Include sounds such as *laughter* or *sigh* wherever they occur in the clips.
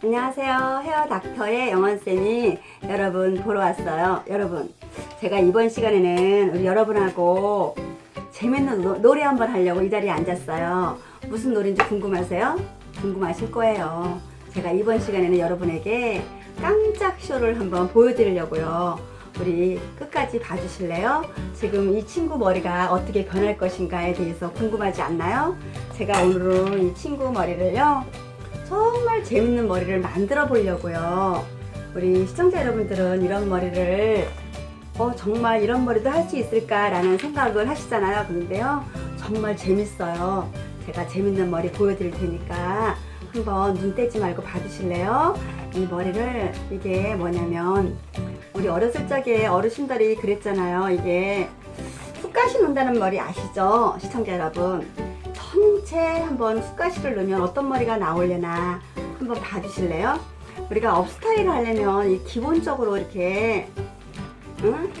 안녕하세요. 헤어 닥터의 영원쌤이 여러분 보러 왔어요. 여러분, 제가 이번 시간에는 우리 여러분하고 재밌는 노, 노래 한번 하려고 이 자리에 앉았어요. 무슨 노래인지 궁금하세요? 궁금하실 거예요. 제가 이번 시간에는 여러분에게 깜짝 쇼를 한번 보여드리려고요. 우리 끝까지 봐주실래요? 지금 이 친구 머리가 어떻게 변할 것인가에 대해서 궁금하지 않나요? 제가 오늘은 이 친구 머리를요. 정말 재밌는 머리를 만들어 보려고요. 우리 시청자 여러분들은 이런 머리를 어, 정말 이런 머리도 할 수 있을까라는 생각을 하시잖아요. 그런데요, 정말 재밌어요. 제가 재밌는 머리 보여드릴 테니까 한번 눈 떼지 말고 봐주실래요? 이 머리를 이게 뭐냐면 우리 어렸을 적에 어르신들이 그랬잖아요. 이게 훅 가시 논다는 머리 아시죠? 시청자 여러분. 전체 한번 훅가시를 넣으면 어떤 머리가 나오려나 한번 봐주실래요? 우리가 업스타일을 하려면 이 기본적으로 이렇게 응?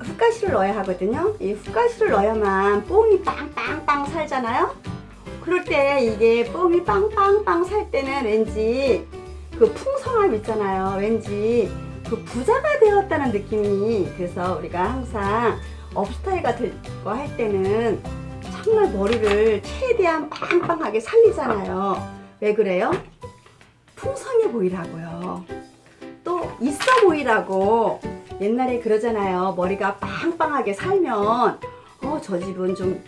훅가시를 넣어야 하거든요. 이 훅가시를 넣어야만 뽕이 빵빵빵 살잖아요. 그럴 때 이게 뽕이 빵빵빵 살 때는 왠지 그 풍성함 있잖아요. 왠지 그 부자가 되었다는 느낌이 그래서 우리가 항상 업스타일 같은 거 할 때는 정말 머리를 최대한 빵빵하게 살리잖아요. 왜 그래요? 풍성해 보이라고요. 또 있어 보이라고 옛날에 그러잖아요. 머리가 빵빵하게 살면 어 저 집은 좀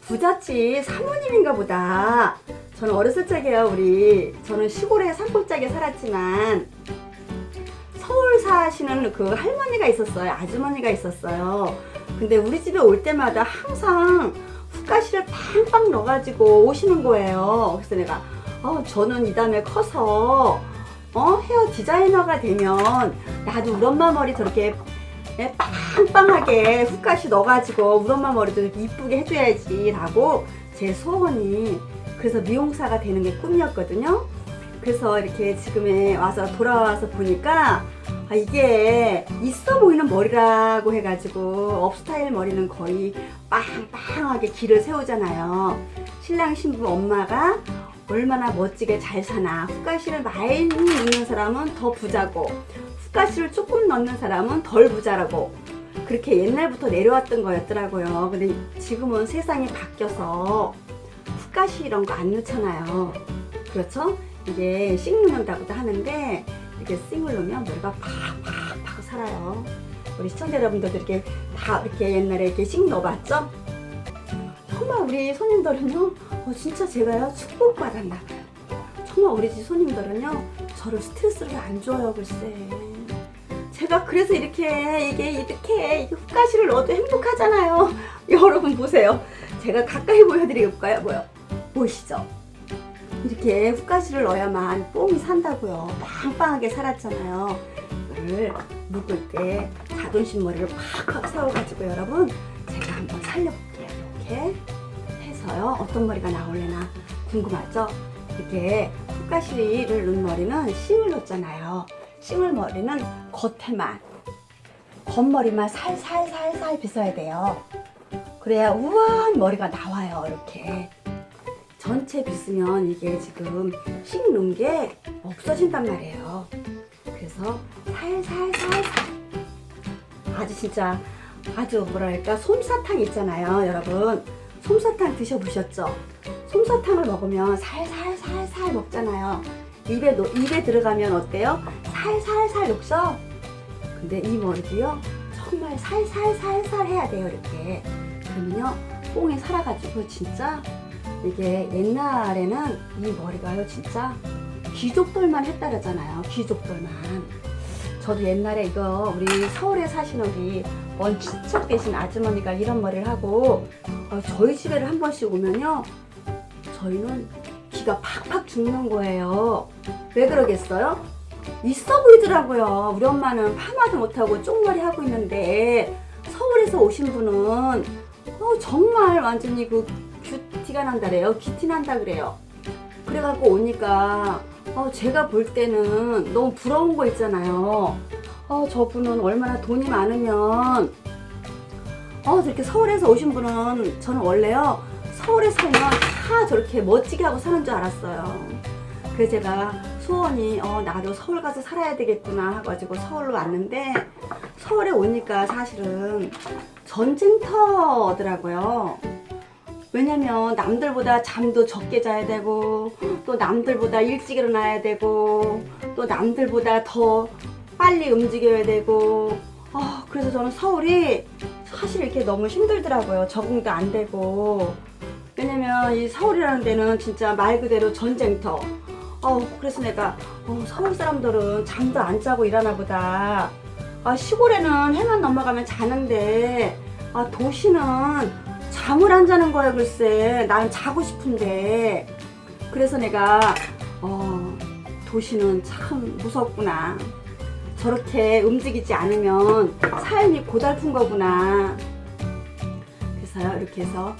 부잣집 사모님인가 보다. 저는 어렸을 적에요. 우리 저는 시골에 산골짜기에 살았지만 서울 사시는 그 할머니가 있었어요. 아주머니가 있었어요. 근데 우리 집에 올 때마다 항상 훅가시를 팡팡 넣어가지고 오시는 거예요. 그래서 내가 어, 저는 이 다음에 커서 어, 헤어 디자이너가 되면 나도 우리 엄마 머리 저렇게 예, 빵빵하게 훅가시 넣어가지고 우리 엄마 머리도 이쁘게 해줘야지 라고 제 소원이 그래서 미용사가 되는 게 꿈이었거든요. 그래서 이렇게 지금에 와서 돌아와서 보니까 아, 이게 있어 보이는 머리라고 해가지고 업스타일 머리는 거의 빵빵하게 길을 세우잖아요. 신랑 신부 엄마가 얼마나 멋지게 잘 사나. 훅가시를 많이 넣는 사람은 더 부자고, 훅가시를 조금 넣는 사람은 덜 부자라고. 그렇게 옛날부터 내려왔던 거였더라고요. 근데 지금은 세상이 바뀌어서 훅가시 이런 거 안 넣잖아요. 그렇죠? 이게 씩 넣는다고도 하는데, 이렇게 싱을 넣으면 머리가 팍팍팍. 우리 시청자 여러분들도 이렇게 다 이렇게 옛날에 이렇게 씩 넣어봤죠? 정말 우리 손님들은요, 어, 진짜 제가요, 축복받았나. 정말 우리 집 손님들은요, 저를 스트레스를 안 줘요, 글쎄. 제가 그래서 이렇게, 이게, 이렇게, 이게 훅가시를 넣어도 행복하잖아요. *laughs* 여러분 보세요. 제가 가까이 보여드릴까요? 뭐요? 보이시죠? 이렇게 훅가시를 넣어야만 뽕이 산다고요. 빵빵하게 살았잖아요. 이거를 묶을 때 자존심 머리를 팍팍 세워가지고 여러분 제가 한번 살려볼게요. 이렇게 해서요. 어떤 머리가 나올래나 궁금하죠? 이게 훅가시를 넣은 머리는 싱을 넣잖아요. 싱을 머리는 겉에만 겉머리만 살살살살 빗어야 돼요. 그래야 우아한 머리가 나와요. 이렇게. 전체 빗으면 이게 지금 씩 넣은 게 없어진단 말이에요. 그래서 살살살살 아주 진짜 아주 뭐랄까 솜사탕 있잖아요, 여러분. 솜사탕 드셔보셨죠? 솜사탕을 먹으면 살살살살 먹잖아요. 입에 놓- 입에 들어가면 어때요? 살살살 녹죠? 근데 이 머리도요 정말 살살살살 해야 돼요, 이렇게. 그러면요 뽕이 살아가지고 진짜 이게 옛날에는 이 머리가요 진짜 귀족들만 했다르잖아요 귀족들만 저도 옛날에 이거 우리 서울에 사시는 우리 먼 친척 되신 아주머니가 이런 머리를 하고 어, 저희 집에를 한 번씩 오면요 저희는 귀가 팍팍 죽는 거예요 왜 그러겠어요? 있어 보이더라고요 우리 엄마는 파마도 못하고 쪽머리 하고 있는데 서울에서 오신 분은 어, 정말 완전히 그 뷰티가 난다래요. 뷰티 난다 그래요. 그래갖고 오니까 어, 제가 볼 때는 너무 부러운 거 있잖아요. 어, 저분은 얼마나 돈이 많으면 어, 저렇게 서울에서 오신 분은 저는 원래요. 서울에 살면 다 저렇게 멋지게 하고 사는 줄 알았어요. 그래서 제가 소원이 어 나도 서울 가서 살아야 되겠구나 해가지고 서울로 왔는데 서울에 오니까 사실은 전쟁터더라고요. 왜냐면 남들보다 잠도 적게 자야 되고 또 남들보다 일찍 일어나야 되고 또 남들보다 더 빨리 움직여야 되고. 아 그래서 저는 서울이 사실 이렇게 너무 힘들더라고요. 적응도 안 되고. 왜냐면 이 서울이라는 데는 진짜 말 그대로 전쟁터. 어 그래서 내가 어, 서울 사람들은 잠도 안 자고 일하나 보다. 아 시골에는 해만 넘어가면 자는데 아 도시는 잠을 안 자는 거야 글쎄. 난 자고 싶은데. 그래서 내가 어 도시는 참 무섭구나. 저렇게 움직이지 않으면 삶이 고달픈 거구나. 그래서요 이렇게 해서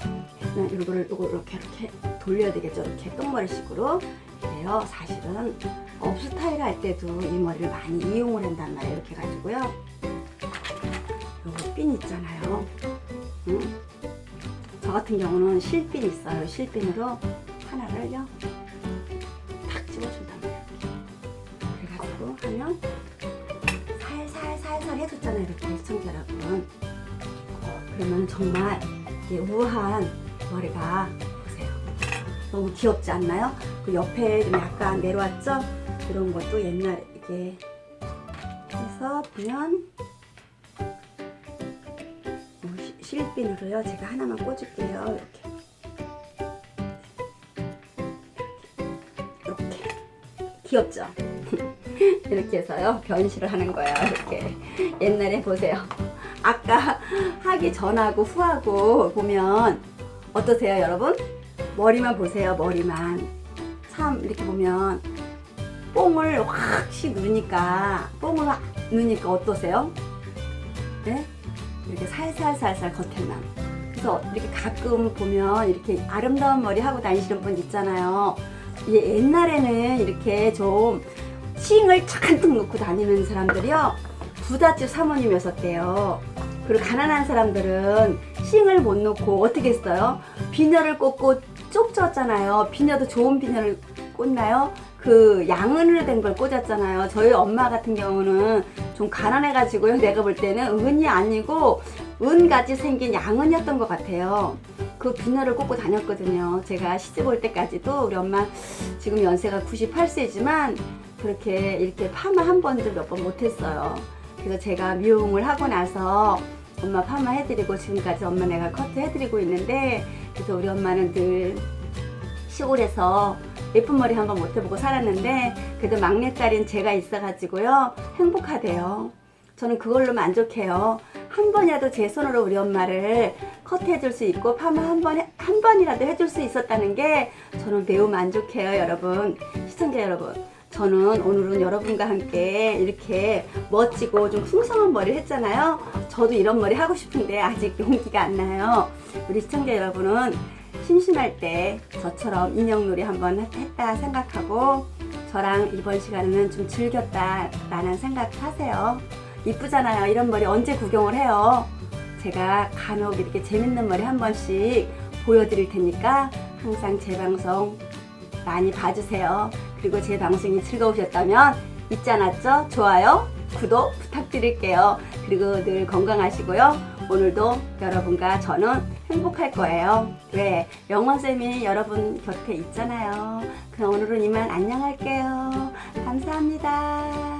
이거를 이렇게 이렇게 돌려야 되겠죠. 이렇게 끝머리식으로. 그래요. 사실은 업스타일 할 때도 이 머리를 많이 이용을 한단 말이에요. 이렇게 해가지고요. 요거 핀 있잖아요. 응? 저 같은 경우는 실핀 있어요. 실핀으로 하나를요 탁 말이에요. 그래가지고 하면 살살 살살 해줬잖아요. 이렇게 시청자 여러분. 그러면 정말 우아한 머리가 보세요. 너무 귀엽지 않나요? 그 옆에 좀 약간 내려왔죠? 이런 것도 옛날 이게 해서 보면 실핀으로요. 제가 하나만 꽂을게요. 이렇게. 이렇게. 귀엽죠? *laughs* 이렇게 해서요. 변신을 하는 거예요. 이렇게. 옛날에 보세요. 아까 하기 전하고 후하고 보면 어떠세요, 여러분? 머리만 보세요. 머리만. 참 이렇게 보면 뽕을 확씩 누니까 뽕을 확 누니까 어떠세요? 네? 이렇게 살살살살 겉에만. 그래서 이렇게 가끔 보면 이렇게 아름다운 머리 하고 다니시는 분 있잖아요. 이게 옛날에는 이렇게 좀 싱을 잔뜩 놓고 다니는 사람들이요. 부잣집 사모님이었었대요. 그리고 가난한 사람들은 싱을 못 놓고 어떻게 했어요? 비녀를 꽂고 쪽졌잖아요. 비녀도 좋은 비녀를 꽂나요? 그 양은으로 된 걸 꽂았잖아요. 저희 엄마 같은 경우는 좀 가난해가지고요. *laughs* 내가 볼 때는 은이 아니고 은같이 생긴 양은이었던 것 같아요. 그 비녀를 꽂고 다녔거든요. 제가 시집 올 때까지도 우리 엄마 지금 연세가 98세지만 그렇게 이렇게 파마 한 번도 몇 번 못했어요. 그래서 제가 미용을 하고 나서 엄마 파마 해드리고 지금까지 엄마 내가 커트 해드리고 있는데 그래서 우리 엄마는 늘 시골에서 예쁜 머리 한번 못 해보고 살았는데 그래도 막내딸인 제가 있어가지고요 행복하대요. 저는 그걸로 만족해요. 한 번이라도 제 손으로 우리 엄마를 커트해줄 수 있고 파마 한 번, 한 번이라도 해줄 수 있었다는 게 저는 매우 만족해요, 여러분. 시청자 여러분. 저는 오늘은 여러분과 함께 이렇게 멋지고 좀 풍성한 머리를 했잖아요. 저도 이런 머리 하고 싶은데 아직 용기가 안 나요. 우리 시청자 여러분은 심심할 때 저처럼 인형놀이 한번 했다 생각하고 저랑 이번 시간에는 좀 즐겼다 라는 생각 하세요. 이쁘잖아요. 이런 머리 언제 구경을 해요? 제가 간혹 이렇게 재밌는 머리 한 번씩 보여드릴 테니까 항상 제 방송 많이 봐주세요. 그리고 제 방송이 즐거우셨다면 잊지 않았죠? 좋아요, 구독 부탁드릴게요. 그리고 늘 건강하시고요. 오늘도 여러분과 저는 행복할 거예요. 왜? 영원쌤이 여러분 곁에 있잖아요. 그럼 오늘은 이만 안녕할게요. 감사합니다.